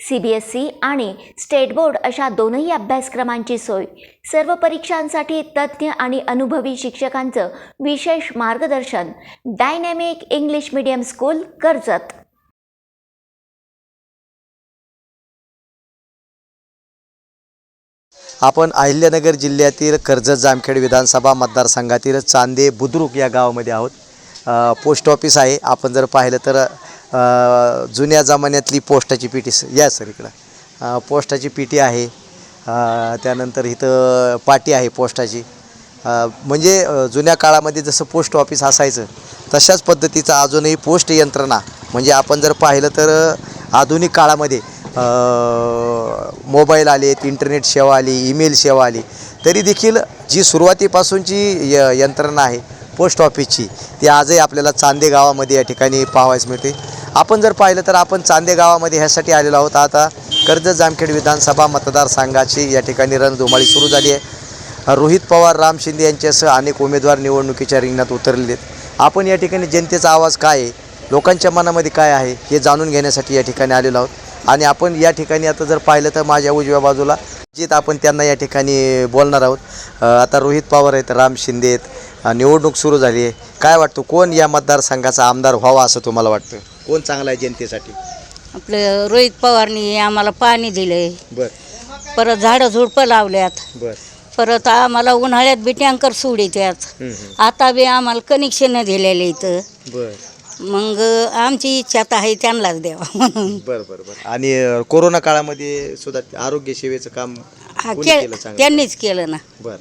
C B S E आणि state board अशा दोनही अभ्यासक्रमांची सोय. सर्व परीक्षांसाठी तज्ज्ञ आणि अनुभवी शिक्षकांचं विशेष मार्गदर्शन. Dynamic English medium school Karjat. आपण अहिल्यानगर जिल्ह्यातील कर्जत जामखेड विधानसभा मतदारसंघातील चांदे बुद्रुक या गावामध्ये आहोत. पोस्ट ऑफिस आहे. आपण जर पाहिलं तर जुन्या जमान्यातली पोस्टाची पी स- या सर इकडं. अ, पोस्टाची पेटी आहे. त्यानंतर इथं पाटी आहे पोस्टाची. म्हणजे जुन्या काळामध्ये जसं पोस्ट ऑफिस असायचं तशाच पद्धतीचं अजूनही पोस्ट यंत्रणा म्हणजे आपण जर पाहिलं तर आधुनिक काळामध्ये मोबाईल आलेत इंटरनेट सेवा आली ईमेल सेवा आली तरी देखील जी सुरुवातीपासूनची य यंत्रणा आहे पोस्ट ऑफिसची ती आजही आपल्याला चांदे गावामध्ये या ठिकाणी पाहावयास मिळते. आपण जर पाहिलं तर आपण चांदे गावामध्ये ह्यासाठी आलेलो आहोत. आता कर्जत जामखेड विधानसभा मतदारसंघाची या ठिकाणी रणधुमाळी सुरू झाली आहे. रोहित पवार राम शिंदे यांच्यासह अनेक उमेदवार निवडणुकीच्या रिंगणात उतरलेले आहेत. आपण या ठिकाणी जनतेचा आवाज काय आहे? लोकांच्या मनामध्ये काय आहे? हे जाणून घेण्यासाठी या ठिकाणी आलेलो आहोत. आणि आपण या ठिकाणी आता जर पाहिलं तर माझ्या उजव्या बाजूला जित आपण त्यांना या ठिकाणी बोलणार आहोत. आता रोहित पवार आहेत राम शिंदे आहेत. निवडणूक सुरू झाली आहे. काय वाटतं? कोण या मतदारसंघाचा आमदार व्हावा असं तुम्हाला वाटतं? कोण चांगला आहे जनतेसाठी? आपलं रोहित पवारनी आम्हाला पाणी दिले बरं. परत झाडं झुडपं लावल्यात. बरं. परत आम्हाला उन्हाळ्यात बी टँकर सोडित्यात. आता बी आम्हाला कनेक्शन दिलेले इथं. बरं. मग आमची इच्छा तर आहे त्यांनाच द्यावा म्हणून. बरं बरं बरं. आणि अ, कोरोना काळामध्ये सुद्धा आरोग्य सेवेचं काम हा कोणी के केलं चांगलं? त्यांनीच केलं ना. बरं.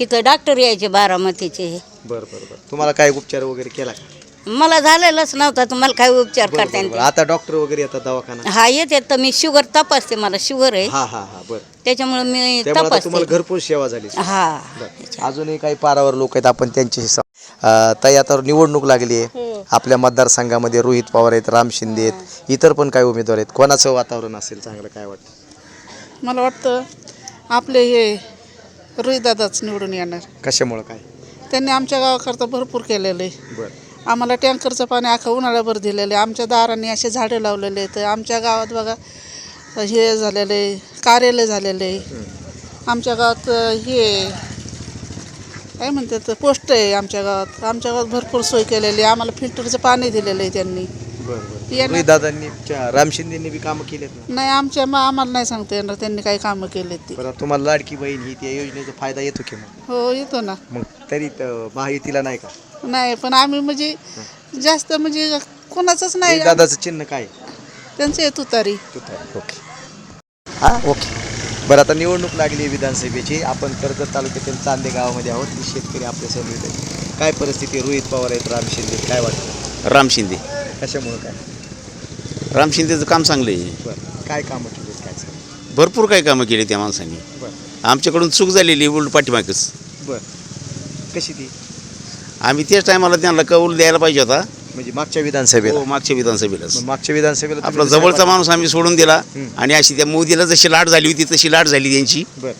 इथं डॉक्टर यायचे बारामतीचे. बरं बरं बरं. तुम्हाला काय उपचार वगैरे केला? का मला झालेलंच नव्हता तुम्हाला काय उपचार बरं, करता बरं, बरं. आता डॉक्टर वगैरे येतात दवाखाना हा येते तर मी शुगर तपासते मला शुगर आहे. हा हा हा बरं. त्याच्यामुळे मी त्यामुळे आता तुम्हाला तपासते घरपोच सेवा झाली. हा बरं. अजूनही काही पारावर लोक आहेत आपण त्यांच्याशी सं- अं, ताई आता निवडणूक लागली आहे. हो. आपल्या मतदारसंघामध्ये रोहित पवार आहेत राम शिंदे आहेत इतर पण काही उमेदवार आहेत. कोणाचं वातावरण असेल चांगलं काय वाटतं? मला वाटतं आपले हे रोहिदादाच निवडून येणार. कशामुळं काय? त्यांनी आमच्या गावाकरता भरपूर केलेलं. आहे बरं. आम्हाला टँकरचं पाणी अख्खा उन्हाळ्याभर दिलेलं आहे. आमच्या दारांनी असे झाडं लावलेले आहेत. आमच्या गावात बघा हे झालेलं आहे कार्यालय झालेलं आहे. आमच्या गावात हे काय म्हणतात पोस्ट आहे आमच्या गावात. आमच्या गावात भरपूर सोय केलेली आहे. आम्हाला फिल्टरचं पाणी दिलेलं आहे त्यांनी. बरं बरं. येणार. रोहित दादांनी च्या- राम शिंदेंनी बी कामं केलेत नाही आमच्या मग आम्हाला नाही सांगता येणार. त्यांनी काही कामं केलेत ती. तुम्हाला लाडकी बहीण ही त्या योजनेचा फायदा येतो की मग? हो येतो ना. मग तरी महायुतीला नाही का? नाही पण आम्ही म्हणजे जास्त म्हणजे कोणाचंच नाही. रोहित दादाचं चिन्ह काय? त्यांचं येत उतारी ओके. हां ओके. बरं आता निवडणूक लागली आहे विधानसभेची. आपण कर्जत तालुक्यातील चांदे गावामध्ये आहोत. ही शेतकरी आपल्यासमोर आहेत. काय परिस्थिती? आहे? रोहित पवार आहेत राम शिंदे आहेत. काय वाटतं? राम शिंदे. कशामुळं काय? राम शिंदेचं काम चांगलं आहे. बरं काय कामं केली काय भरपूर काही कामं केली त्या माणसांनी. बरं. आमच्याकडून चूक झालेली उलट पाठीमागच. बरं. कशी ती? आम्ही त्याच टायमाला त्यांना कौल द्यायला पाहिजे होता. म्हणजे मागच्या विधानसभेला. हो मागच्या विधानसभेलाच. मग मागच्या विधानसभेला आपला तुम्ही जवळचा माणूस आम्ही सोडून दिला. आणि अशी त्या मोदीला जशी लाट झाली होती तशी लाट झाली त्यांची. बरं.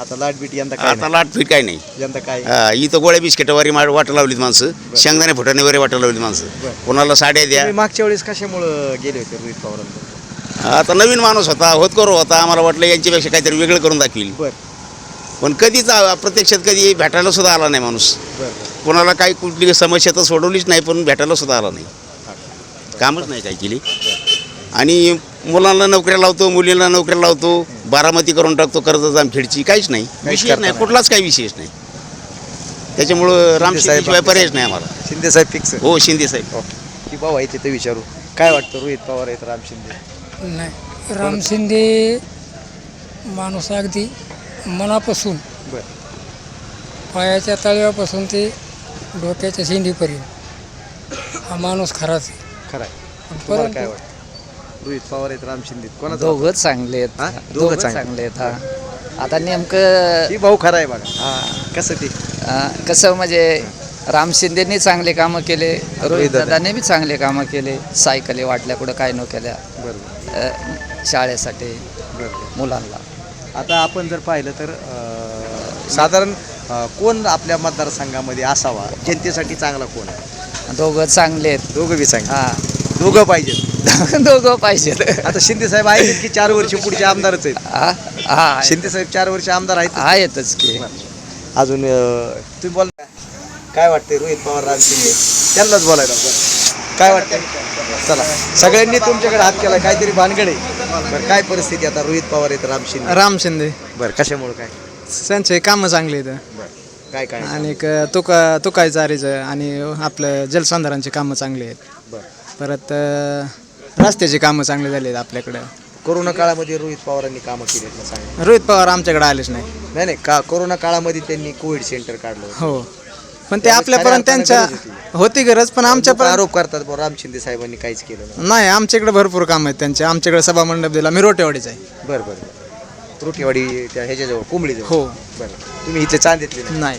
आता यंदा काय आता लाट फिट काय नाही. यंदा काय? हा, इथं गोळ्या बिस्किटावारी मा- वाटा लावलीत माणसं. शेंगदाणे फुटाणेवारी वाटा लावलीत माणसं. बरं. कोणाला साड्या द्या. तुम्ही मागच्या वेळेस कशामुळं गेले होते रोहित पवारांबरोबर? आता नवीन माणूस होता होतकरू होता. आम्हाला वाटलं यांच्यापेक्षा काहीतरी वेगळं करून दाखवील. बरं. पण कधीच प्रत्यक्षात कधी भेटायला सुद्धा आला नाही माणूस. कोणाला काही कुठली समस्या तर सोडवलीच नाही पण भेटायला सुद्धा आला नाही. कामच नाही काय केली. आणि मुलांना नोकऱ्या लावतो मुलींना नोकऱ्या लावतो बारामती करून टाकतो कर्ज जामखेडची काहीच नाही. विशेष नाही. कुठलाच काही विशेष नाही. त्याच्यामुळं राम शिंदेशिवाय पर्यायच नाही आम्हाला. शिंदे साहेब फिक्स हो शिंदे साहेब. ओके की भाऊ आहे तिथे विचारू. काय वाटतं रोहित पवार आहेत राम शिंदे? नाही राम शिंदे माणूस अगदी मनापासून. बरं. पायाच्या तळव्यापासून ते डोक्याच्या शेंडीपर्यंत. हा माणूस खराच आहे. खरं आहे. तुम्हाला काय वाटतं? रोहित पवार आहेत राम शिंदे कोणाचं दोघं चांगले आहेत. हा? दोघं दोघं चांगले. आहेत हा. आता नेमकं ही भाऊ खरा आहे बघा. हा. कसं ते कसं म्हणजे राम शिंदेनी चांगले कामं केले रोहित दादाने. बी चांगले कामं केले सायकली वाटल्या कुठं काय न केल्या. अ, शाळेसाठी मुलांना. आता आपण जर पाहिलं तर साधारण कोण आपल्या मतदारसंघामध्ये असावा? जनतेसाठी चांगला कोण आहे? दोघं चांगले आहेत. दोघं बी सांगा हा. दोघं पाहिजेत. दोघं पाहिजेत. आता शिंदे साहेब आहेत की चार वर्ष पुढचे आमदारच आहेत? हा? शिंदे साहेब चार वर्ष आमदार आहेत? आहेतच की. अजून तुम्ही बोल. काय वाटतंय रोहित पवार राम शिंदे? त्यांनाच बोलायला. काय वाटतंय? चला. सगळ्यांनी तुमच्याकडे हात केला. काहीतरी भानगड आहे. बरं काय परिस्थिती आता? रोहित पवार आहेत राम शिंदे. राम शिंदे. बरं कशामुळे काय? त्यांचे कामं चांगले आहेत. बरं काय काय? आणि क- तुका तुकाय चारीचं आणि आपलं जलसंधारांची कामं चांगली आहेत. बरं. परत अ, रस्त्याची कामं चांगली झाली आहेत आपल्याकडं. कोरोना काळामध्ये रोहित पवारांनी कामं केली आहेत ना सांगा? रोहित पवार आमच्याकडे आलेच नाही. नाही नाही का कोरोना काळामध्ये त्यांनी कोविड सेंटर काढलं होतं. हो. पण ते आपल्यापर्यंत त्यांच्या होती. गरज पण आमच्यापर्यंत आरोप करतात बुवा राम शिंदे साहेबांनी काहीच केलं नाही. नाही आमच्याकडे भरपूर काम आहेत त्यांचे. आमच्याकडे सभा मंडप दिला. मी रोटेवाडीचा आहे. बरं बरं बरं. रोटीवाडी त्या ह्याच्याजवळ कोंबडीजवळ हो. बरं. तुम्ही इथे चांदेतले नाही? नाही.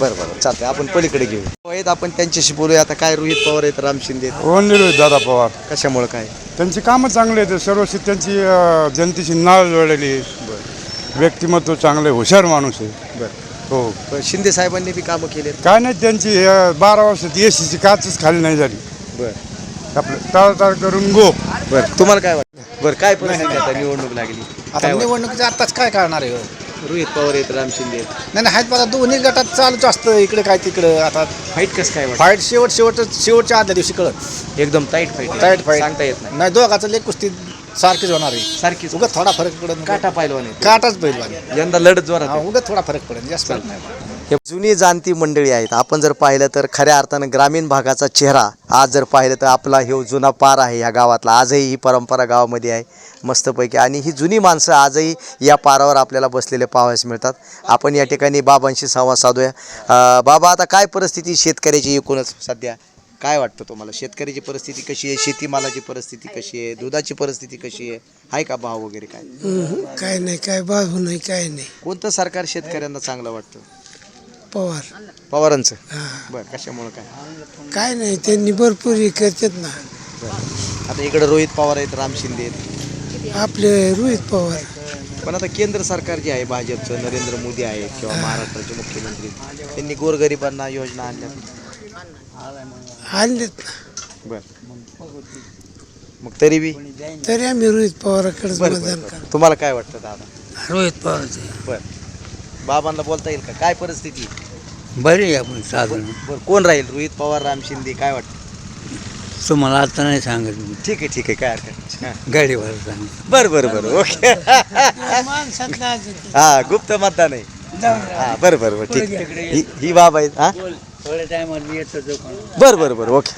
बरं बरं चालतंय आपण पलीकडे घेऊ. आहेत आपण त्यांच्याशी बोलूया. आता काय रोहित पवार आहेत राम शिंदे आहेत. ओनली रोहित दादा पवार. कशामुळे काय? त्यांची कामं चांगली आहेत. सर्व त्यांची अं, जनतेची नाळ जोडलेली आहे व्यक्तिमत्व चांगलं आहे हुशार माणूस आहे. बरं. हो. पण शिंदे साहेबांनी बी कामं केलेत. काय नाही त्यांची अं, बारा वर्षात एसीची काचच खाली नाही झाली. बरं. आपलं टाळटाळ करून गो. बरं तुम्हाला काय वाटतं? बरं काय परिस्थिती आता निवडणूक लागली? आता काय वाटतं? निवडणुकीचं आत्ताच काय करणार आहे? हो? रोहित पवार आहेत राम शिंदे आहेत. नाही नाही आहेत बघा दोन्ही गटात चालूच असतं इकडे काय तिकडं आता फाईट कसं काय वाटतं? फाईट शेवट शेवट शेवटच्या आदल्या दिवशी कळत एकदम टाईट फाईट टाईट फाईट सांगता येत नाही. नाही दोघाचं लेख कुस्ती सारखीच होणार आहे. सारखीच. उगाच थोडा फरक पडत काटा पाहिलवान आहे. काटाच बैल यंदा लढत जोरात आहे. उगाच थोडा फरक पडेल जास्त फरक नाही हे जुनी जाणती मंडळी आहेत. आपण जर पाहिलं तर खऱ्या अर्थानं ग्रामीण भागाचा चेहरा आज जर पाहिलं तर आपला हे जुना पार आहे ह्या गावातला. आजही ही परंपरा गावामध्ये आहे मस्तपैकी. आणि ही जुनी माणसं आजही या पारावर आपल्याला बसलेले पाहावयास मिळतात. आपण या ठिकाणी बाबांशी संवाद साधूया. अं, बाबा आता काय परिस्थिती शेतकऱ्याची एकूणच सध्या? काय वाटतं तुम्हाला? शेतकऱ्याची परिस्थिती कशी आहे? शेतीमालाची परिस्थिती कशी आहे? दुधाची परिस्थिती कशी आहे? आहे का भाव वगैरे काय? काय नाही काय बाजू नाही काय नाही. कोणतं सरकार शेतकऱ्यांना चांगलं वाटतं? पवार. पवारांचं? बरं कशामुळं काय? काय नाही त्यांनी भरपूर हे करतात ना. आता इकडे रोहित पवार आहेत राम शिंदे आहेत. आपले रोहित पवार. पण आता केंद्र सरकार जे आहे भाजपचं नरेंद्र मोदी आहेत किंवा महाराष्ट्राचे मुख्यमंत्री त्यांनी गोरगरिबांना योजना आणल्या आणलेत बर. मग तरी बी? तरी आम्ही रोहित पवाराकडेच बरं, बरं, बरं. तुम्हाला काय वाटतं दादा? रोहित पवारचे. बर. बाबांना बोलता येईल का? काय परिस्थिती? बरे आपण साधन बर कोण राहील? रोहित पवार राम शिंदे काय वाटतं? तुम्हाला आता नाही सांगत मी. ठीक आहे ठीक आहे काय हरकत नाही. हां. गाडीवर सांग बर बर बर ओके. हा गुप्त मतदान आहे. हा बरं बरं बरं ठीक आहे. ही ही बाब आहेत हा? बर बर बर ओके.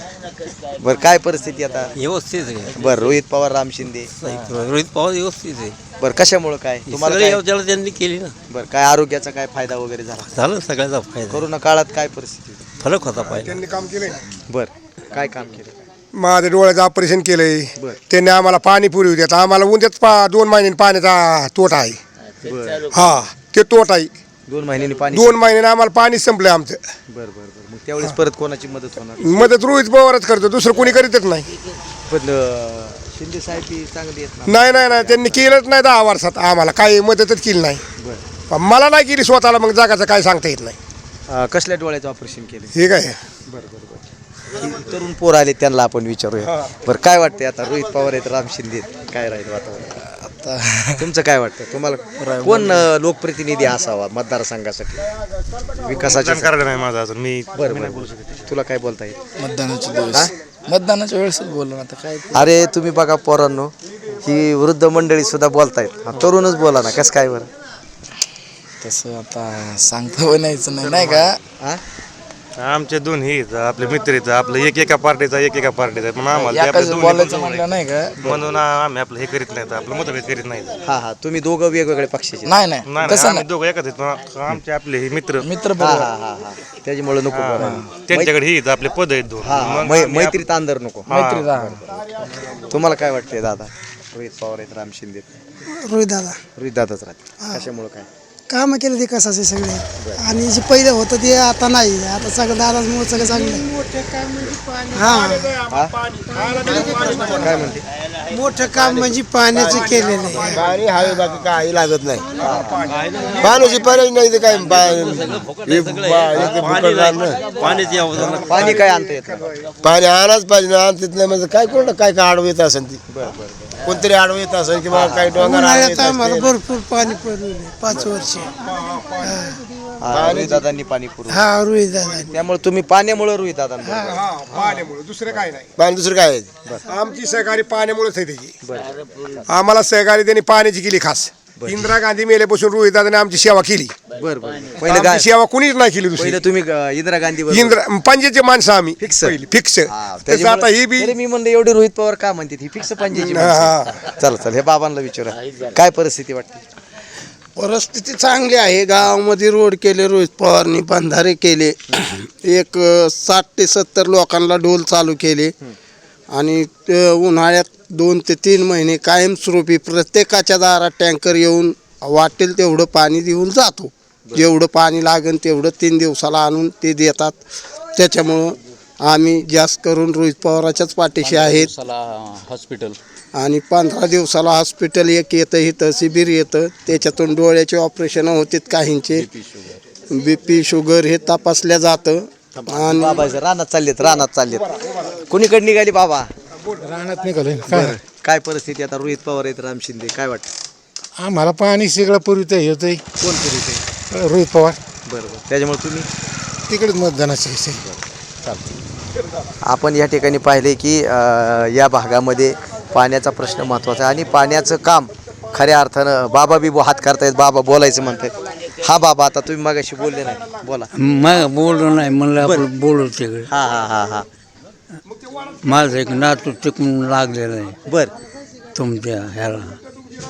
बर काय परिस्थिती आता? व्यवस्थित आहे. बर रोहित पवार राम शिंदे. रोहित पवार व्यवस्थित आहे. बर कशामुळं काय? तुम्हाला सगळी काय? योजना त्यांनी केली ना. बर काय आरोग्याचा काय फायदा वगैरे झाला? झालं सगळ्याचा फायदा. कोरोना काळात काय परिस्थिती होती? फरक होता पाहिजे त्यांनी काम केलंय. बर काय काम केलं? माझं डोळ्याचं ऑपरेशन केलंय. बर. त्यांनी आम्हाला पाणी पुरवू देत. आम्हाला उद्याच पा दोन महिन्यांनी पाण्याचा तोटा आहे. बर. हा ते तोटा आहे. दोन महिन्यांनी पाणी दोन महिन्याने आम्हाला पाणी संपलंय आमचं. बर बर बर. मग त्यावेळेस परत कोणाची मदत होणार? मदत रोहित पवारच करतो दुसरं कोणी करीतच नाही. पण अं, शिंदे साहेब ही चांगली आहेत ना? नाही नाही नाही त्यांनी केलंच नाही दहा वर्षात. आम्हाला काही मदतच केली नाही. बर. पण मला नाही केली स्वतःला मग जगाचं काय सांगता येत नाही. अं, कसल्या डोळ्याचं ऑपरेशन केलं हे काय? बर बर बर. ही तरुण पोर आले त्यांना आपण विचारूया. बरं काय वाटतंय आता रोहित पवार आहेत राम शिंदे आहेत. काय राहील वातावरण? तुमचं काय वाटतं? तुम्हाला कोण अं, लोकप्रतिनिधी असावा मतदारसंघासाठी? विकासाच्या करायला नाही माझा अजून. मी बरं बरं. तुला काय बोलता येईल? मतदानाच्या दिवस. मतदानाच्या वेळेसच बोललो आता काय अरे तुम्ही बघा पोरांनो ही वृद्ध मंडळी सुद्धा बोलतायत. हा, तरुणच बोला ना कसं काय बरं? तसं आता सांगता नाही नाही का? हा? आमचे दोन हे आपले मित्र आपलं एक एका पार्टीचा एक एका पार्टीचा पण आम्हाला ते आपले एकाच दोन्ही बोलायचं बंधू म्हणलं आहेत. नाही का? म्हणून आम्ही आपलं हे करीत नाहीत आपलं मतभेद करीत नाहीत. हा हा तुम्ही दोघं वेगवेगळे पक्षाचे. नाही नाही नाही नाही, तसं आम्ही नाही. दोघं एकच आहेत पण आमचे आपले हे मित्र. मित्र हा बरोबर. हा हा हा. त्याच्यामुळे नको बोलायला. त्यांच्याकडे हे आहेत, आपले पद आहेत दोन. हा हा, मग मै- आम्ही मैत्रीत अंदर नको. मैत्री तुम्हाला काय वाटतंय दादा? रोहित पवार आहेत राम शिंदे. रोहित दादा. रोहित दादाच राहते कशामुळे काय? कामं केले ते कसाचे सगळे. आणि जे पहिलं होतं ते आता नाही. आता सगळं दादामुळे सगळं चांगलं हां. काय म्हणते? मोठं काम म्हणजे पाण्याचं केलेलं आहे. पाणी हवे बाकी काही लागत नाही. पाण्याची पर्याय नाही तर काय पाणी पाणी काय आणता येत. पाणी आणाच पाहिजे ना. आणत नाही म्हणजे काय कोण काय काय आडवं येत असेल ती? कोणतरी आडवं येत असेल किंवा काही डोंगर आडवं येत असतील. भरपूर पाणी पडले पाच वर्ष. हा, रोहितदादांनी पाणी पुरवलं. हा रोहित दादा त्यामुळे तुम्ही पाण्यामुळे रोहितदादांना पाण्यामुळे. दुसरं काय नाही. पाणी दुसरं काय आहे? आमची सहकारी पाण्यामुळेच आहे त्याची. आम्हाला सहकारी त्यांनी पाण्याची केली खास. इंदिरा गांधी मेल्यापासून रोहित दादाने आमची सेवा केली. बरं बरं पहिलं आमची सेवा कुणीच नाही केली दुसरी. पहिलं तुम्ही अं, इंदिरा गांधी इंदिरा पंचायतचे माणसं आम्ही. Fix. फिक्स हा, त्याच्यामुळे- आता ही बी मी म्हणलं एवढी रोहित पवार का म्हणते ही फिक्स पंचायची हा. चला चल हे बाबांना विचारा. काय परिस्थिती वाटते? परिस्थिती चांगली आहे. गावामध्ये रोड केले रोहित पवारनी बंधारे केले. एक साठ ते सत्तर लोकांना डोल चालू केले. आणि ते उन्हाळ्यात दोन ते तीन महिने कायमस्वरूपी प्रत्येकाच्या दारात टँकर येऊन वाटेल तेवढं पाणी देऊन जातो. जेवढं पाणी लागेल तेवढं तीन दिवसाला आणून ते देतात. त्याच्यामुळं आम्ही जास्त करून रोहित पवाराच्याच पाठीशी आहेत. हॉस्पिटल आणि पंधरा दिवसाला हॉस्पिटल एक येतं इथं शिबिर येतं. त्याच्यातून डोळ्याचे ऑपरेशन होतात काहींचे. बी पी शुगर हे तपासल्या जातं. आणि बाबा रानात चाललेत रानात चाललेत. कुणीकडे निघाली बाबा? रानात निघालोय. बरं. काय परिस्थिती आता? रोहित पवार आहेत राम शिंदे. काय वाटतं? आम्हाला पाणी सगळं पूर्वीच येतंय कोण करीत रोहित पवार. बरं बरं. त्याच्यामुळे तुम्ही? तिकडेच मतदानाचे आपण या ठिकाणी पाहिले की या भागामध्ये पाण्याचा प्रश्न महत्त्वाचा आहे. आणि पाण्याचं काम खऱ्या अर्थानं बाबा बी हात करतायत बाबा बोलायचं म्हणतायत हा बाबा आता तुम्ही मगाशी बोलले नाही. बोला. मग बोललो नाही म्हणलं आपण बोलू तिकडे. हा हा हा हा. माझं एक नातू टिकून लागलेलं आहे. बर. तुमच्या ह्याला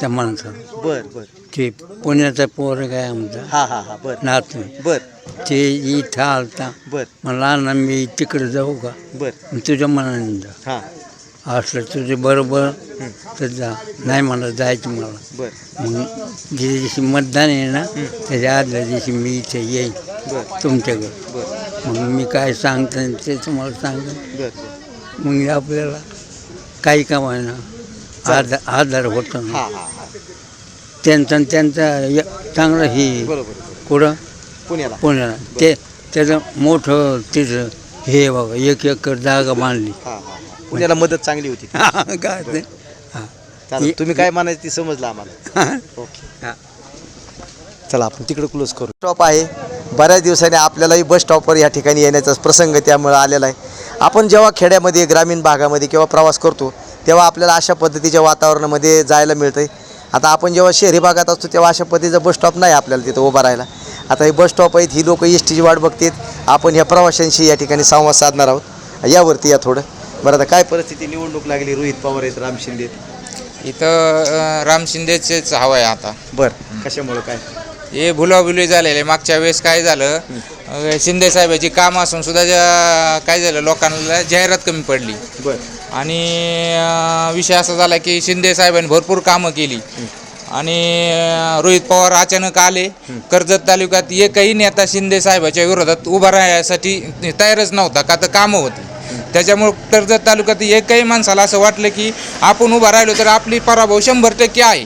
त्या माणसाला. बर बर. ते पुण्याचा पोर काय आमचा? हा हा हा बर. नातू. बर. ते इथं आलता. बर. मला ना मी तिकडे जाऊ का? बर. मग तुझ्या मनाने जा. हा. असलं तुझे बरोबर तर जा. नाही मला जायचं मला. बर. मग जे दिवशी मतदान आहे ना त्याच्या आदल्या दिवशी मी इथे येईन तुमच्याकडं मग मी काय सांगतो ते तुम्हाला सांगेन बर मग आपल्याला काही काम आहे ना आधार आधार होतो ना. हा हा हा. त्यांचा त्यांचा य- चांगलं हे बरोबर. कुठं? पुण्याला. पुण्याला. ते त्याचं मोठं तिथं हे बाबा एक एकर जागा बांधली. हा हा हा. पुण्याला मदत चांगली होती. काय ते? हां. चालेल तुम्ही काय म्हणायचं ती समजलं आम्हाला. ओके. चला आपण तिकडे क्लोज करू. स्टॉप आहे. बऱ्याच दिवसांनी आपल्यालाही बस स्टॉपवर या ठिकाणी येण्याचा प्रसंग त्यामुळे आलेला आहे. आपण जेव्हा खेड्यामध्ये ग्रामीण भागामध्ये किंवा प्रवास करतो तेव्हा आपल्याला अशा पद्धतीच्या वातावरणामध्ये जायला मिळतं आहे आता आपण जेव्हा शहरी भागात असतो तेव्हा अशा पद्धतीचा बस स्टॉप नाही आपल्याला तिथं उभा राहायला. आता हे बस स्टॉप आहेत ही लोक एस टीची वाट बघतात आपण ह्या प्रवाशांशी या ठिकाणी संवाद साधणार आहोत. यावरती या थोडं. बरं आता काय परिस्थिती? निवडणूक लागली रोहित पवार आहेत राम शिंदे. इथं राम शिंदेचेच हवं आहे आता. बरं कशामुळं काय? हे भुलाभुली झालेले मागच्या वेळेस काय झालं शिंदे साहेबाची काम असून सुद्धा ज्या- काय झालं लोकांना जाहिरात कमी पडली. बरं. आणि विषय असा झाला की शिंदे साहेबांनी भरपूर कामं केली. आणि रोहित पवार अचानक आले. कर्जत तालुक्यात एकही नेता शिंदे साहेबाच्या विरोधात उभा राहण्यासाठी तयारच नव्हता का तर कामं होती. त्याच्यामुळं कर्जत तालुक्यात एकही माणसाला असं वाटलं की आपण उभा राहिलो तर आपली पराभव शंभर टक्के आहे.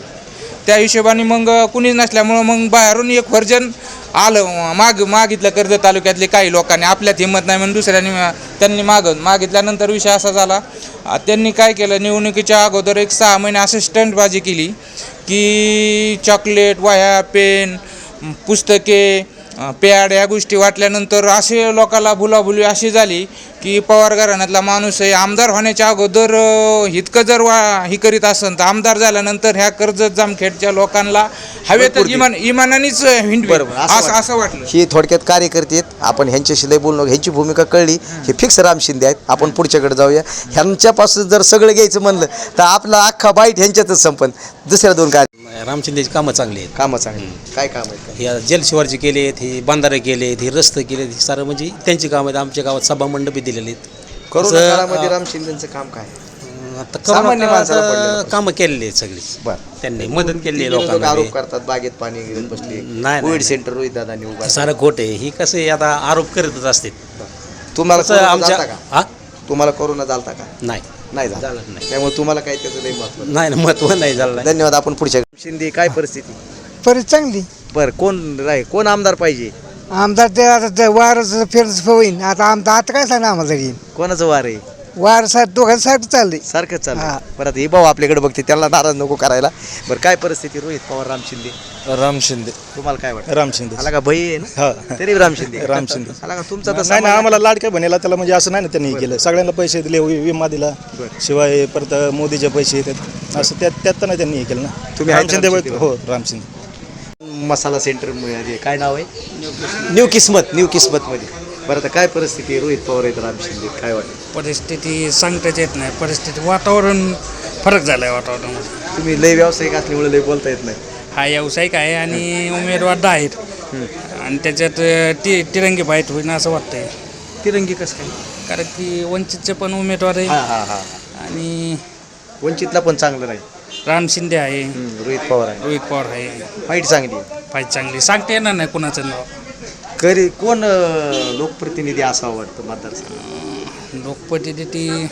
त्या हिशोबाने मग कुणीच नसल्यामुळं मग बाहेरून एक व्हर्जन आलं माग मागितलं कर्जत तालुक्यातले काही लोकांनी. आपल्यात हिंमत नाही म्हणून दुसऱ्यांनी त्यांनी माग मागितल्यानंतर विषय असा झाला. त्यांनी काय केलं? निवडणुकीच्या अगोदर एक सहा महिने असे स्टंटबाजी केली की चॉकलेट वह्या पेन पुस्तके पॅड या गोष्टी वाटल्यानंतर असे लोकाला भुलाभुली अशी झाली की पवार घराण्यातला माणूस आहे आमदार होण्याच्या अगोदर इतकं जर वा ही करीत असेल तर आमदार झाल्यानंतर ह्या कर्जत जामखेडच्या लोकांना हवे तर इमान इमानानेच हिंडवे. बरोबर, असं असं वाटलं. ही थोडक्यात कार्यकर्ते आहेत. आपण ह्यांच्याशी लय बोललो ह्यांची भूमिका कळली. हे. फिक्स राम शिंदे आहेत. आपण पुढच्याकडे जाऊया. ह्यांच्यापासून जर सगळं घ्यायचं म्हणलं तर आपला अख्खा बाईट ह्यांच्यातच संपन. दुसऱ्या दोन कार्य राम शिंदेची कामं चांगली आहेत. कामं चांगली काय काम आहेत? या जलशिवारची केले आहेत हे बांधारे केले आहेत हे रस्ते केले आहेत हे सारं म्हणजे त्यांची कामं आहेत. आमच्या गावात सभा मंडपी दिलेले आहेत. करोना काळामध्ये राम शिंदेचं काम काय? आता सामान्य माणसाला पडलेलं करोना प्रश्न. कामं केलेली आहेत सगळीच बर. त्यांनी मदत केलेली आहे लोकांना आरोप करतात बागेत पाणी घेऊन बसले. नाही, कोविड नाही. सेंटर रोहित दादांनी उभा सारं खोट आहे. ही कसं आहे आता आरोप करतच असते. तुम्हाला कोरोना आमच्या- का? हा? तुम्हाला कोरोना झालता का? नाही. नाही झाला. झालं नाही. त्यामुळे तुम्हाला काही त्याचं लई महत्त्व नाही. ना महत्त्व नाही झालं धन्यवाद. आपण पुढच्या शिंदे काय परिस्थिती? परिस्थिती चांगली. बर कोण राय कोण आमदार पाहिजे? आमदार ते आता ते वारच फिरच होईन आता आमचा आता काय सांगा आम्हाला तरी? कोणाचं वार आहे? वार साहेब दोघांचं साहेब चाललंय. सारखंच हा. चाललं परत हे भाऊ आपल्याकडे बघते त्याला नाराज नको करायला. बरं काय परिस्थिती रोहित पवार राम शिंदे? राम शिंदे. तुम्हाला काय वाटतं? राम शिंदे. आला का भई आहे ना? हा. तरी राम शिंदे. राम शिंदे. आला का तुमचा तर नाही ना आम्हाला लाडक्या बहिणीला त्याला म्हणजे असं नाही ना त्यांनी हे केलं. सगळ्यांना पैसे दिले वि- विमा दिला. शिवाय परत मोदीचे पैसे येतात. असं त्यात त्यात तर नाही त्यांनी हे केलं ना. तुम्ही राम आहेत शिंदे राम शिंदे? हो राम शिंदे. मसाला सेंटरमध्ये काय नाव आहे? न्यू किस्मत न्यू किस्मत मध्ये बरं आता काय परिस्थिती आहे? रोहित पवार आहेत राम शिंदे काय वाटतं? परिस्थिती सांगताच येत नाही. परिस्थिती वातावरण फरक झालं आहे वातावरणामध्ये. तुम्ही लय व्यावसायिक असल्यामुळे लय बोलता येत नाही. हा व्यावसायिक आहे आणि उमेदवार दहा आहेत. आणि त्याच्यात ति तिरंगी फाईट होईल असं वाटतंय. तिरंगी कसं काय? कारण की वंचितचे पण उमेदवार आहे हा हा हा. आणि वंचितला पण चांगलं नाही राम शिंदे आहे. हम्म, रोहित पवार आहे. रोहित पवार आहे. फाईट चांगली आहे. फाईट चांगली. सांगता येणार नाही कुणाचं नाव. करी कोण अं, लोकप्रतिनिधी असावं वाटतं मतदारसंघ? लोकप्रतिनिधी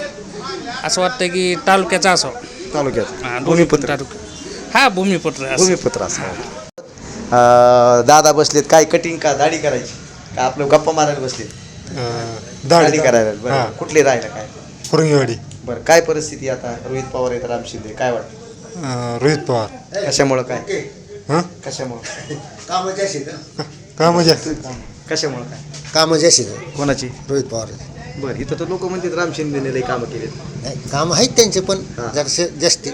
असं वाटतं की तालुक्याचा असावं. तालुक्यात हा, भूमिपुत्र. हा भूमिपुत्र असं भूमिपुत्र असावं. अं, दादा बसलेत. काय कटिंग का दाढी करायची? का आपलं गप्पा मारायला बसलेत? दाढी करायला. बरं कुठले राहिलं काय? फुरंगीवाडी बरं काय परिस्थिती आता? रोहित पवार आहेत राम शिंदे. काय वाटतं? रोहित पवार. कशामुळं काय? हां? कशामुळं? का कशामुळं काय? कामं जास्त कोणाची? रोहित पवार. बरं इथं तर लोक म्हणतात राम शिंदेने लई कामं केलेत. नाही काम आहेत त्यांचे पण हा. जरसे जास्ती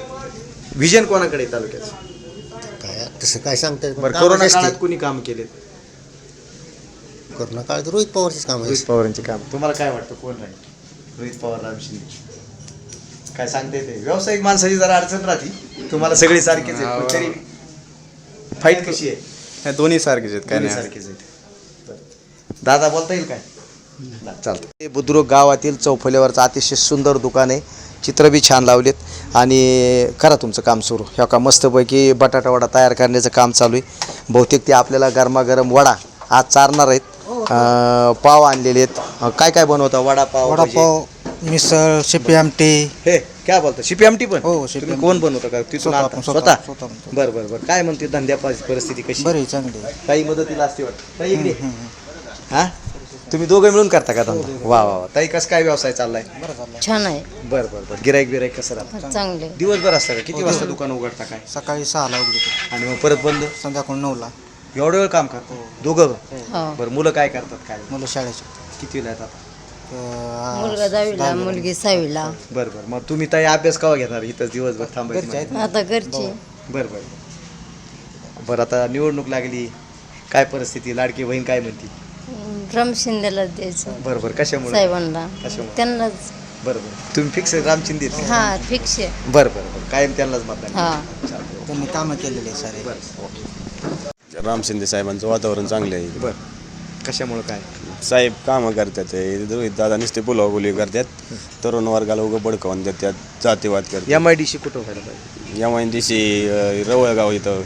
विजन कोणाकडे आहे तालुक्याचं? काय तसं काय सांगता येत बरं कोरोना काळात कुणी काम केलेत? कोरोना काळात रोहित पवारचीच काम रोहित पवारांचे काम. तुम्हाला काय वाटतं कोण राहील? रोहित पवार राम शिंदे. काय सांगता येते व्यावसायिक माणसाची जरा अडचण राहते. तुम्हाला सगळी सारखीच आहे पण तरी फाईट कशी आहे? दोन्ही सारखेच आहेत दोन्ही सारखीच आहेत. बरं. दादा बोलता येईल काय? चालतं हे बुद्रुक गावातील चौफल्यावरचं अतिशय सुंदर दुकान आहे. चित्र बी छान लावलेत. आणि करा तुमचं काम सुरू. ह्या का मस्तपैकी बटाटा वडा तयार करण्याचं काम चालू आहे. बहुतेक ते आपल्याला गरमागरम वडा आज चारणार आहेत. अं, पाव आणलेले आहेत. काय काय बनवता? वडापाव वडापाव मिसळ शिपी आमटी. हे काय बोलता? शिपी आमटी पण? हो, शिपी तुम्ही आमटी. कोण बनवता का? तिथून स्वतः आणता? आपण, स्वतः स्वतः, स्वतः बनवतो. बरं बरं बरं. काय म्हणते धंद्या परिस्थिती कशी? बरी चांगली काही मदतीला असते वाटतं. ताई इकडे. हा? तुम्ही दोघं मिळून करता का धंदा? वा वा वा. ताई कसं काय व्यवसाय चाललाय? छान आहे. बरं बरं बरं. गिराईक बिराईक कसं राहतं? चांगले दिवसभर असतं का? किती वाजता दुकान उघडता काय? सकाळी सहाला उघडतो. आणि मग परत बंद? संध्याकाळी नऊला. एवढं वेळ काम करतो दोघं हो. बरं मुलं काय करतात काय? मुलं शाळेचे. किती आहेत आता? मुलगा दहावीला मुलगी सहावीला. बरं बरं. मग तुम्ही ताई अभ्यास केव्हा घेणार इथंच दिवसभर थांबायचं म्हणजे? आता घरची. बरं बरं बरं. आता निवडणूक लागली. काय परिस्थिती? लाडकी बहीण काय म्हणती? राम शिंदेला द्यायचं. बरं बरं. कशामुळे? साहेबांना. कशामुळे? त्यांनाच. बरं बरं. तुम्ही फिक्स राम शिंदे? हा फिक्स आहे. बरं बरं बरं. कायम त्यांनाच मतदान हा. चालतंय. त्यांनी कामं केलेले सारे. बरं राम शिंदे साहेबांचं वातावरण चांगलं आहे. बरं. कशामुळं काय? साहेब कामं करतात हे रोहित दादा नुसते बोलावबोली करतात. तरुण वर्गाला उगं बडकावून देतात. जातीवाद करतात. एम आय डी सी कुठं व्हायला पाहिजे? या महिन्याशी रवळगाव इथं.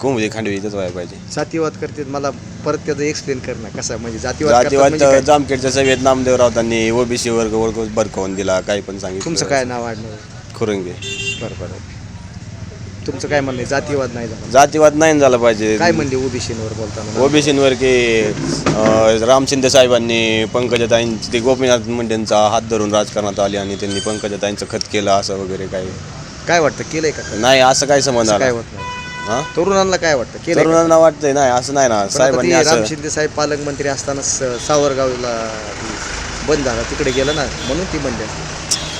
कोंबडी खांडवी इथंच व्हायला पाहिजे. जातीवाद करतात. मला परत त्याचं एक्सप्लेन कर ना कसं म्हणजे जातीवाद जातीवाद म्हणजे? जामखेडच्या सभेत नामदेव राऊतांनी ओबीसी वर्ग ओळख बडकावून दिला. काही पण सांगितलं. तुमचं काय नाव आडनाव? खुरंगे. बरं बरं. तुमचं काय म्हणणं आहे? जातीवाद नाही झाला. जातीवाद नाही झाला पाहिजे. काय म्हणले ओबीसीवर बोलताना? ओबीसींवर की अं, राम शिंदे साहेबांनी पंकजाताईंची ते गोपीनाथ मुंडेंचा हात धरून राजकारणात आले आणि त्यांनी पंकजाताईंचं खत केलं असं वगैरे काही. काय वाटतं? केलंय का? नाही असं काय असं काय आला. होत नाही हा? तरुणांना काय वाटतं? केलंय का? तरुणांना वाटतंय नाही असं नाही ना. पण आता साहेबांनी ते राम असं शिंदे साहेब पालकमंत्री असताना स- सावरगावला बंद झाला. तिकडे गेलं ना म्हणून ती बंद आहे.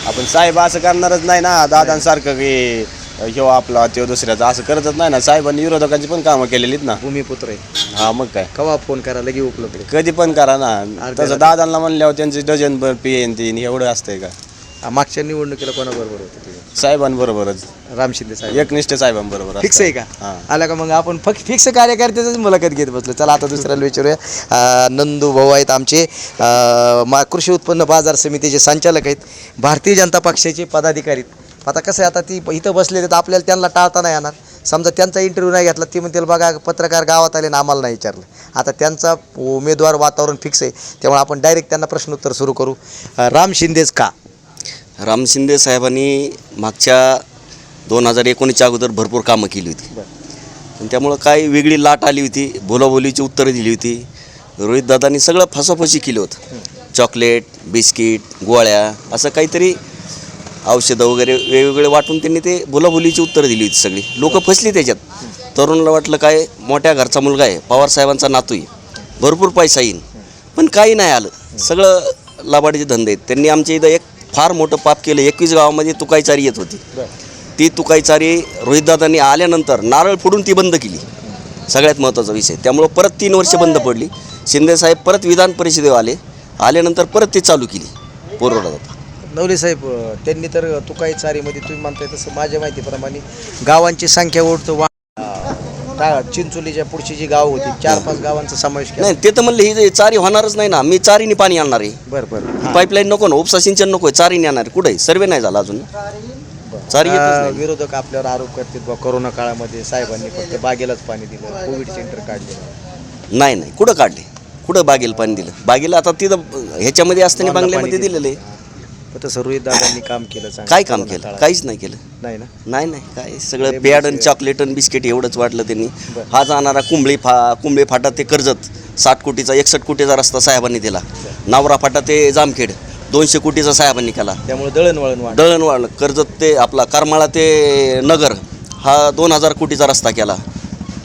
आपण साहेब असं करणारच नाही ना दादांसारखं की ह्यो आपला त्यो दुसऱ्याचा. असं करतच नाही ना. साहेबांनी विरोधकांची पण कामं केलेलीत ना. भूमिपुत्र आहे. हा मग काय? कवा फोन करा लगे उपलब्ध आहे. कधी पण करा ना. तसं. दादांना म्हणल्यावर त्यांचे डझन पी एन तीन एवढं असतंय का? आ, मागच्या निवडणुकीला कोणाबरोबर होते साहेबांबरोबरच. राम शिंदे साहेब. एकनिष्ठ साहेबांबरोबर फिक्स आहे का? हां. आला का मग आपण फक्त फिक्स कार्यकर्त्याच मुलाखत घेत बसलो. चला आता दुसऱ्याला विचारूया. अं, नंदू भाऊ आहेत आमचे. अं, मा कृषी उत्पन्न बाजार समितीचे संचालक आहेत. भारतीय जनता पक्षाचे पदाधिकारी आहेत. आता कसं आहे आता ती इथं बसले तर आपल्याला त्यांना टाळता नाही येणार. समजा त्यांचा इंटरव्ह्यू नाही घेतला ती म्हणतील बघा पत्रकार गावात आले ना आम्हाला नाही विचारलं. आता त्यांचा उमेदवार वातावरण फिक्स आहे त्यामुळे आपण डायरेक्ट त्यांना प्रश्नोत्तर सुरू करू. राम शिंदेच का? राम शिंदे साहेबांनी मागच्या दोन हजार एकोणीसच्या अगोदर भरपूर कामं केली होती. त्यामुळं काय वेगळी लाट आली होती बोलाबोलीची उत्तरं दिली होती. रोहितदादांनी सगळं फसाफसी केलं होतं. चॉकलेट बिस्किट गोळ्या असं काहीतरी औषधं वगैरे वेगवेगळे वाटून त्यांनी ते बोलाबोलीची उत्तरं दिली होती सगळी. लोक फसली त्याच्यात. तरुणाला वाटलं काय मोठ्या घरचा मुलगा आहे पवारसाहेबांचा नातू आहे. भरपूर पैसा येईन. पण काही नाही आलं. सगळं लाबाडीचे धंदे आहेत. त्यांनी आमच्या इथं एक फार मोठं पाप केलं. एकवीस गावामध्ये तुकाईचारी येत होती. ती तुकाईचारी रोहितदादांनी आल्यानंतर नारळ फोडून ती बंद केली. सगळ्यात महत्त्वाचा विषय. त्यामुळं परत तीन वर्ष बंद पडली. शिंदेसाहेब परत विधान परिषदेवर आले. आल्यानंतर परत ती चालू केली. पुरवठा नवले साहेब त्यांनी तर तुकाई चारीमध्ये तुम्ही म्हणताय तसं माझ्या माहितीप्रमाणे गावांची संख्या ओढतो वा चिंचोलीच्या पुढची जी गाव होती चार पाच गावांचा समावेश केला. नाही ते तर म्हणले ही चारी होणारच नाही ना मी चारीने पाणी आणणार आहे. बरं बरं. पाईपलाईन नको ना उपसा सिंचन नको आहे चारीने आणणार. कुठे? सर्वे नाही झाला अजून चारी. विरोधक आपल्यावर आरोप करतील बा कोरोना काळामध्ये साहेबांनी फक्त बागेलाच पाणी दिलं कोविड सेंटर काढले. नाही नाही. कुठं काढले? कुठं बागेला पाणी दिलं? बागेला आता तिथं ह्याच्यामध्ये असताना बांगल्यामध्ये दिलं. दिलेलं आहे. तसं रोहित दादांनी काम केलं चांगलं. काय काम केलं. काहीच नाही केलं. नाही ना? नाही नाही काय? सगळं पॅड आणि चॉकलेट आणि बिस्किट एवढंच वाटलं त्यांनी. बरं. हा जाणारा कुंबळे फा कुंबळे फाटा ते कर्जत. साठ कोटीचा एकसष्ट कोटीचा रस्ता साहेबांनी दिला. नावरा फाटा ते जामखेड. दोनशे कोटीचा साहेबांनी केला. त्यामुळे दळणवळण वाढ दळणवळण कर्जत ते आपला करमाळा ते नगर. हा दोन हजार कोटीचा रस्ता केला.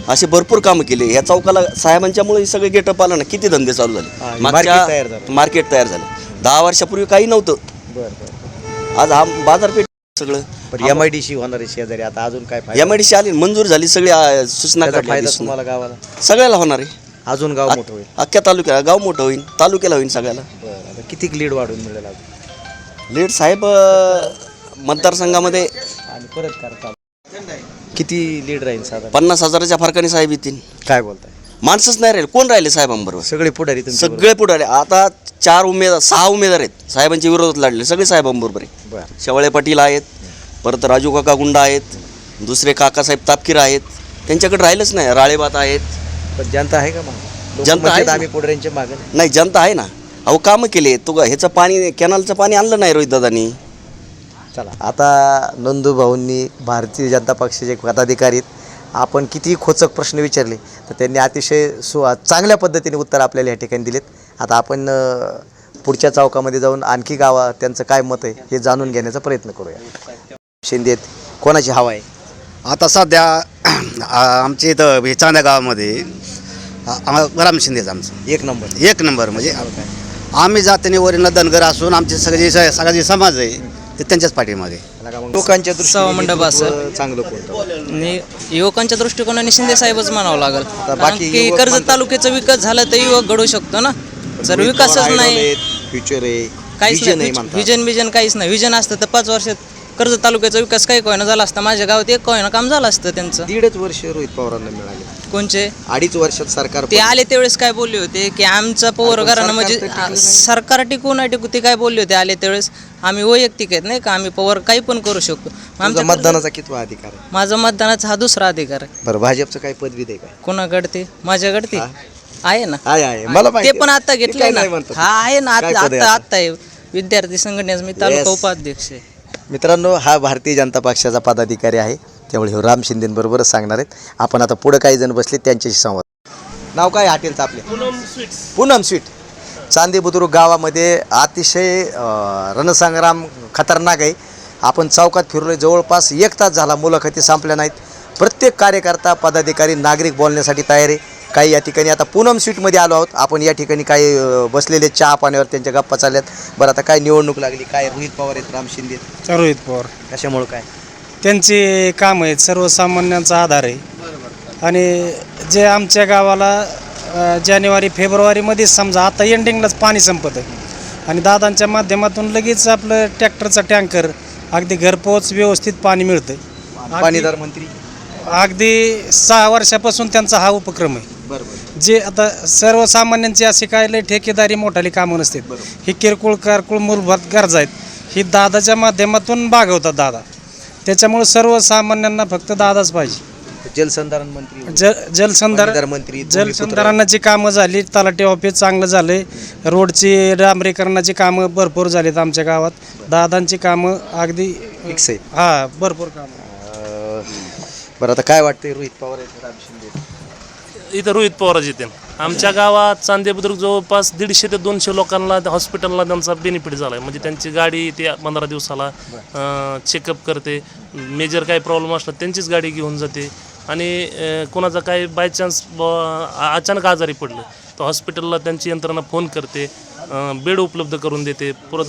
असे भरपूर कामं केली. ह्या चौकाला साहेबांच्यामुळे हे सगळे गेटअप आलं ना किती धंदे चालू हा, झाले तयार झालं. मार्केट तयार झालं. दहा वर्षापूर्वी काही नव्हतं. बरं बरं. आज हा बाजारपेठ सगळं. एम आय डी सी होणार आहे शेजारी आता अजून काय एम आय डी सी आली मंजूर झाली सगळी आ, सूचना त्याचा काढल्या फायदा दिसून. तुम्हाला गावाला? सगळ्याला होणार आहे. अजून गाव मोठं होईल? अख्ख्या तालुक्याला गाव मोठं होईल तालुक्याला होईल सगळ्याला. बरं आता किती लीड वाढून मिळेल अजून? लीड साहेब अं, मतदारसंघामध्ये आणि परत करता. किती लीड राहील साधारण? पन्नास हजाराच्या फरकाने साहेब येतील. काय बोलताय? माणसंच नाही राहिले. कोण राहिले साहेबांबरोबर? सगळे पुढारी तुमच्या सगळे पुढे आता चार उमेदवार सहा उमेदवार आहेत. साहेबांच्या विरोधात लढले. सगळे साहेबांबरोबर आहे बरं. शेवाळे पाटील आहेत. परत राजू काका गुंडा आहेत. दुसरे काकासाहेब तापकीर आहेत. त्यांच्याकडे राहिलंच नाही. राळेबात आहेत. पण जनता आहे का मग? जनता आहे ना. आम्ही पुढाऱ्यांच्या मागे नाही. नाही जनता आहे ना. अहो कामं केले. तो ह्याचं पाणी कॅनलचं पाणी आणलं नाही रोहित दादानी. चला. आता नंदू भाऊंनी भारतीय जनता पक्षाचे पदाधिकारी आहेत. आपण कितीही खोचक प्रश्न विचारले तर त्यांनी अतिशय सु चांगल्या पद्धतीने उत्तर आपल्याला या ठिकाणी दिलेत. आता आपण पुढच्या चौकामध्ये जाऊन आणखी गावा त्यांचं काय मत आहे हे जाणून घेण्याचा प्रयत्न करूया. शिंदेत कोणाची हवा आहे? आता सध्या आमच्या इथं हे चांद्या गावामध्ये राम शिंदेच आमचं. एक नंबर. एक नंबर म्हणजे आम्ही जातीने वरील धनगर असून आमचे सगळे जे सगळा जे समाज आहे ते त्यांच्याच पाठीमागे. लोकांच्या सहा मंडप असेल. दृष्टीने चांगलं कोणतं? आणि युवकांच्या दृष्टिकोनाने शिंदे साहेबच म्हणावं लागेल. कारण बाकी की युवक कर्जत म्हणतात- तालुक्याचा विकास झाला तर युवक घडू शकतो ना. जर विकासच नाही फ्युचर आहे. काहीच vision आहे नाही म्हणतात. विजन विजन काहीच नाही. विजन असतं तर पाच वर्षात कर्जत तालुक्याचा विकास काही कोयना झाला असता माझ्या गावात एक कोयना काम झालं असतं त्यांचं. दीडच वर्ष रोहित पवारांना मिळाले. कोणचे? अडीच वर्षात सरकार ते आले त्यावेळेस काय बोलले होते की आमचा पवार पण घराणं म्हणजे आ. सरकार टिकू नाही टिकू ते काय बोलले होते आले त्यावेळेस? आम्ही वैयक्तिक आहेत नाही का? आम्ही पवार काही पण करू शकतो. तुमचा आमच्या मतदानाचा कितवा अधिकार आहे? माझा मतदानाचा हा दुसरा अधिकार आहे. बरं भाजपचं काही पदवी आहे काय? कोणाकडे ते माझ्याकडे ते आहे ना. आहे आहे. मला ते माहिती पण आहे. आता घेतलंय काय ना. हा आहे ना. काय आता पद आहे आता आता? आता आहे. विद्यार्थी संघटनेचा मी तालुका Yes. उपाध्यक्ष आहे. मित्रांनो हा भारतीय जनता पक्षाचा पदाधिकारी आहे. त्यामुळे हे राम शिंदेबरोबरच सांगणार आहेत. आपण आता पुढे काही जण बसले त्यांच्याशी संवाद नाव काय हॉटेलचं आपले? पूनम स्वीट. पूनम स्वीट. चांदी बुद्रुक गावामध्ये अतिशय रणसंग्राम खतरनाक आहे. आपण चौकात फिरलोय. जवळपास एक तास झाला मुलाखती संपल्या नाहीत. प्रत्येक कार्यकर्ता पदाधिकारी नागरिक बोलण्यासाठी तयार आहे. काही या ठिकाणी आता पूनम स्वीटमध्ये आलो आहोत. आपण या ठिकाणी काही बसलेले चहा पाण्यावर त्यांच्या गप्पा चालल्यात. बरं आता काय निवडणूक लागली? काय रोहित पवार आहेत राम शिंदे आहेत. रोहित पवार. कशामुळं काय? त्यांचे काम आहेत सर्वसामान्यांचा आधार आहे. आणि जे आमच्या गावाला अ, जानेवारी फेब्रुवारीमध्येच समजा आता एंडिंगलाच पाणी संपत आहे. आणि दादांच्या माध्यमातून लगेच आपलं ट्रॅक्टरचा टँकर अगदी घरपोच व्यवस्थित पाणी मिळतं पाणीदार मंत्री? अगदी सहा वर्षापासून त्यांचा हा उपक्रम आहे. बरोबर. जे आता सर्वसामान्यांची असे काय लय ठेकेदारी मोठाली कामं नसतात. ही किरकोळ कारकोळ मूलभूत गरजा आहेत. ही दादाच्या माध्यमातून भागवतात दादा. त्याच्यामुळे सर्वसामान्यांना फक्त दादाच पाहिजे. जलसंधारण मंत्री जल जलसंधारण मंत्री. जलसंधारणाची कामं झाली तलाठी ऑफिस चांगलं झाले रोडची डांबरीकरणाची कामं भरपूर झालीत आमच्या गावात. दादांची कामं अगदी फिक्स आहे हा भरपूर कामं. बरं आता काय वाटतंय रोहित पवार इथं रोहित पवार येते. आमच्या गावात चांदे बुद्रुक जवळपास दीडशे ते दोनशे लोकांना त्या हॉस्पिटलला त्यांचा बेनिफिट झाला आहे म्हणजे त्यांची गाडी ते पंधरा दिवसाला चेकअप करते. मेजर काही प्रॉब्लेम असला त्यांचीच गाडी घेऊन जाते. आणि कोणाचा काही बाय चान्स अचानक आजारी पडलं तर हॉस्पिटलला त्यांची यंत्रणा फोन करते. बेड उपलब्ध करून देते परत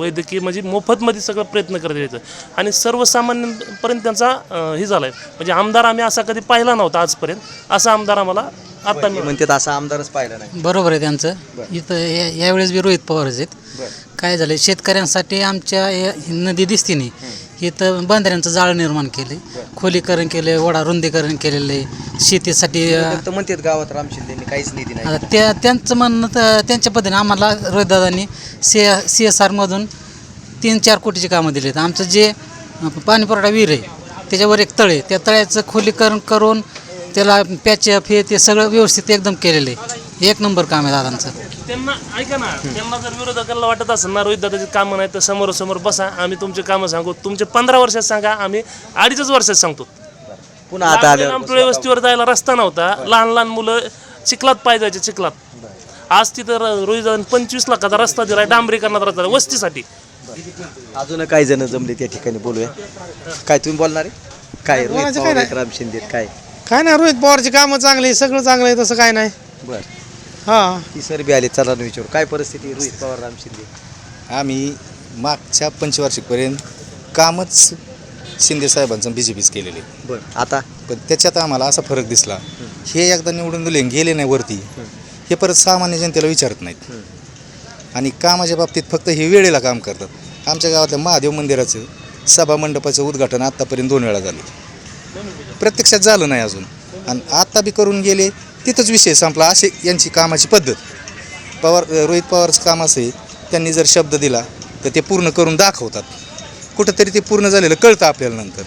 वैद्यकीय म्हणजे मोफतमध्ये सगळं प्रयत्न करते याचं आणि सर्वसामान्यांपर्यंत त्यांचा हे झाला आहे म्हणजे आमदार आम्ही असा कधी पाहिला नव्हता आजपर्यंत असा आमदार आम्हाला आता मी म्हणतात असा आमदारच पाहिला नाही. बरोबर आहे त्यांचं. इथं या- यावेळेस बी रोहित पवारच आहेत. काय झालं शेतकऱ्यांसाठी आमच्या या- ही नदी दिसते नाही. इथं बंधाऱ्यांचं जाळं निर्माण केले खोलीकरण केले ओढा रुंदीकरण केलेलं शेतीसाठी अं, तर म्हणतात गावात राम शिंदेनी काहीच निधी नाही. आता त्या त्यांचं म्हणणं तर त्यांच्या पद्धतीने आम्हाला रोहितदादांनी सी सी एस आरमधून तीन चार कोटीची कामं दिली आहेत आमचं जे अं, पाणीपुरवठा विहीर आहे त्याच्यावर एक तळ आहे. त्या तळ्याचं खोलीकरण करून त्याला पॅचअप हे ते सगळं व्यवस्थित एकदम केलेलं आहे. एक नंबर काम आहे दादांचं. त्यांना ऐका ना त्यांना जर विरोधकांना वाटत असेल ना रोहित दादाची कामं नाही तर समोर समोर बसा आम्ही तुमचे कामं सांगू. तुमचे पंधरा वर्षात सांगा आम्ही अडीचच वर्षात सांगतो. पुन्हा आता आमटुळे वस्तीवर जायला रस्ता नव्हता. लहान लहान मुलं चिखलात पाय जायचे चिखलात. आज तिथं र- रोहित दादांनी पंचवीस लाखाचा रस्ता दिलाय डांबरीकरणाचा रस्ता दिलाय, वस्तीसाठी. अजून काही जण जमले त्या ठिकाणी बोलूया. काय तुम्ही बोलणार आहे? काय रोहित बोलायचं पवार काय राम शिंदे काय? काय नाही रोहित पवारची कामं चांगली आहे, सगळं चांगलं आहे तसं काय नाही. बर. हां. ती सर बी आले चला विचारू. काय परिस्थिती? रोहित पवार राम शिंदे. आम्ही मागच्या पंचवार्षिकपर्यंत कामच शिंदे साहेबांचं बी जे पीच केलेले. बरं आता? पण त्याच्यात आम्हाला असा फरक दिसला. हे एकदा निवडून दिले गेले नाही वरती हे परत सामान्य जनतेला विचारत नाहीत. आणि कामाच्या बाबतीत फक्त हे वेळेला काम करतात. आमच्या गावातल्या महादेव मंदिराचं सभा मंडपाचं उद्घाटन आत्तापर्यंत दोन वेळा झाले. प्रत्यक्षात झालं नाही अजून. आणि आत्ता बी करून गेले तिथंच विषय संपला. असे यांची कामाची पद्धत. पवार रोहित पवारचं काम असे त्यांनी जर शब्द दिला तर ते पूर्ण करून दाखवतात. कुठंतरी ते पूर्ण झालेलं कळतं आपल्याला नंतर.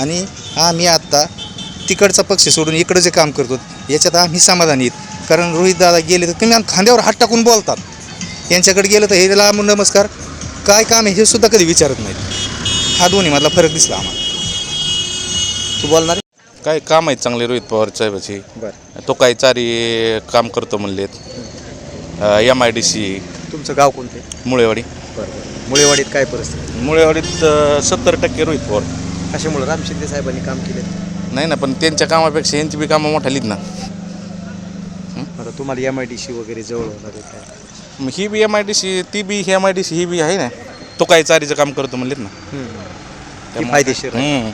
आणि आम्ही आत्ता तिकडचा पक्ष सोडून इकडं जे काम करतो याच्यात आम्ही समाधानी आहेत. कारण रोहित दादा गेले तर कमी खांद्यावर हात टाकून बोलतात. यांच्याकडे गेलं तर हे लांब नमस्कार. काय काम आहे हे सुद्धा कधी विचारत नाहीत. हा दोन्ही मधला फरक दिसला आम्हाला. तू बोलणार काय काम आहेत चांगले रोहित पवार साहेबाची. बरं. तो काय चारी काम करतो म्हणलेत. एम आय डी सी तुमचं गाव कोणते? मुळेवाडी. बरं मुळेवाडीत काय परिस्थिती? मुळेवाडीत सत्तर टक्के रोहित पवार. कशामुळे? राम शिंदे साहेबांनी काम केले? नाही ना पण त्यांच्या कामापेक्षा यांची बी कामं मोठालीत ना. आता तुम्हाला एम आय डी सी वगैरे जवळ होणार आहे काय? मग ही B M I D C ती B M I D C he B आहे ना. तो काय चारीचं काम करतो म्हणलेत ना. त्यामुळे- फायदेशीर आहे. हम्म.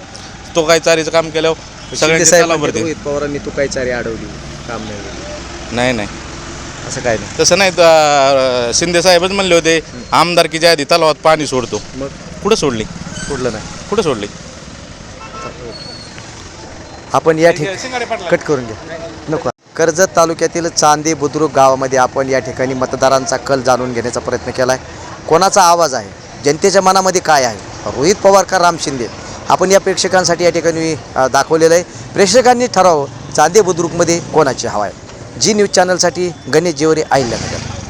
तो काय चारीचं काम केल्यावर शिंदे साहेब म्हणतात, रोहित पवारांनी तू काय चारी अडवली काम नाही केलं. नाही नाही. असं काय नाही. तसं नाही तर, शिंदे साहेबच म्हणले होते आमदारकीच्या आधी तलावात पाणी सोडतो. मग? कुठं सोडली? सोडलं नाही. कुठं सोडली? आपण या ठिकाणी कट करून घ्या. नको. कर्जत तालुक्यातील चांदे बुद्रुक गावामध्ये आपण या ठिकाणी मतदारांचा कल जाणून घेण्याचा प्रयत्न केला आहे कोणाचा आवाज आहे? जनतेच्या मनामध्ये काय आहे? रोहित पवार का राम शिंदे? आपण या प्रेक्षकांसाठी या ठिकाणी दाखवलेलं आहे. प्रेक्षकांनी ठराव चांदे बुद्रुकमध्ये कोणाची हवा आहे? जी न्यूज चॅनलसाठी गणेश जेवरे अहिल्यानगर